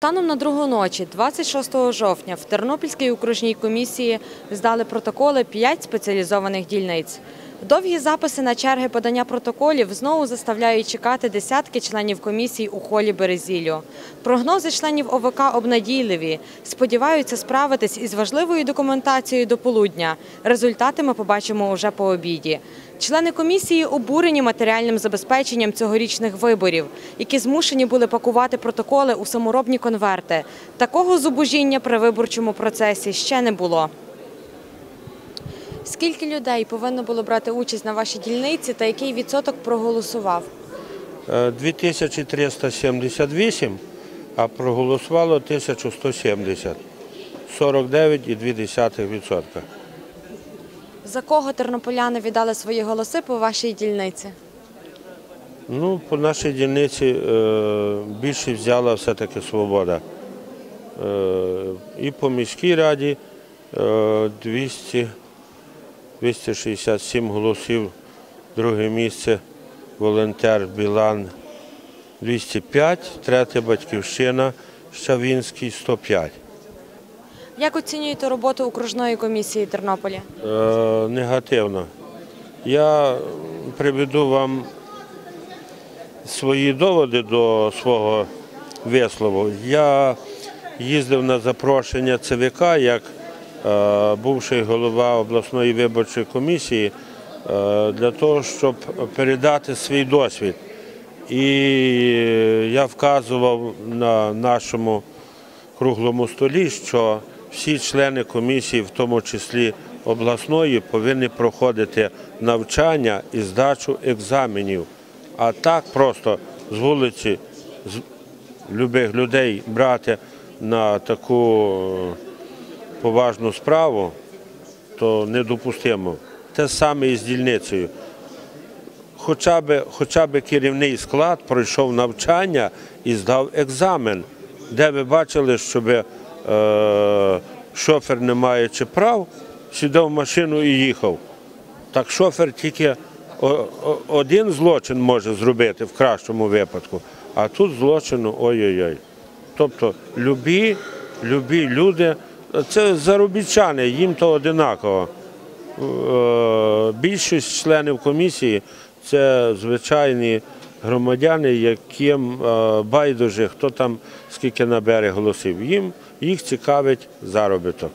Станом на другу ночі, 26 жовтня, в Тернопільській окружній комісії здали протоколи 5 спеціалізованих дільниць. Довгі записи на черги подання протоколів знову заставляють чекати десятки членів комісій у холі Березілю. Прогнози членів ОВК обнадійливі. Сподіваються справитись із важливою документацією до полудня. Результати ми побачимо уже по обіді. Члени комісії обурені матеріальним забезпеченням цьогорічних виборів, які змушені були пакувати протоколи у саморобні конверти. Такого зубожіння при виборчому процесі ще не було. Скільки людей повинно було брати участь на вашій дільниці та який відсоток проголосував? Е, 2378, а проголосувало 1170. 49,2%. За кого тернополяни віддали свої голоси по вашій дільниці? Ну, по нашій дільниці е, більше взяла все-таки свобода. Е, і по міській раді е, 200, 267 голосів, друге місце волонтер Білан 205, третє батьківщина Щавінський 105. Як оцінюєте роботу окружної комісії Тернополя? Е, негативно. Я приведу вам свої доводи до свого вислову. Я їздив на запрошення ЦВК як бувший голова обласної виборчої комісії е, для того, щоб передати свій досвід. І я вказував на нашому круглому столі, що всі члени комісії, в тому числі обласної, повинні проходити навчання і здачу екзаменів. А так просто з вулиці з любих людей брати на таку е, поважну справу, то недопустимо. Те саме і з дільницею. Хоча б, хоча б керівний склад пройшов навчання і здав екзамен, де ви бачили, щоб е, шофер, не маючи прав, сідав в машину і їхав. Так шофер тільки один злочин може зробити в кращому випадку, а тут злочину ой-ой-ой. Тобто любі, любі люди, це заробітчани, їм то одинаково. Е, Більшість членів комісії це звичайні громадяни, яким е, байдуже, хто там скільки набере голосів. Їм їх цікавить заробіток.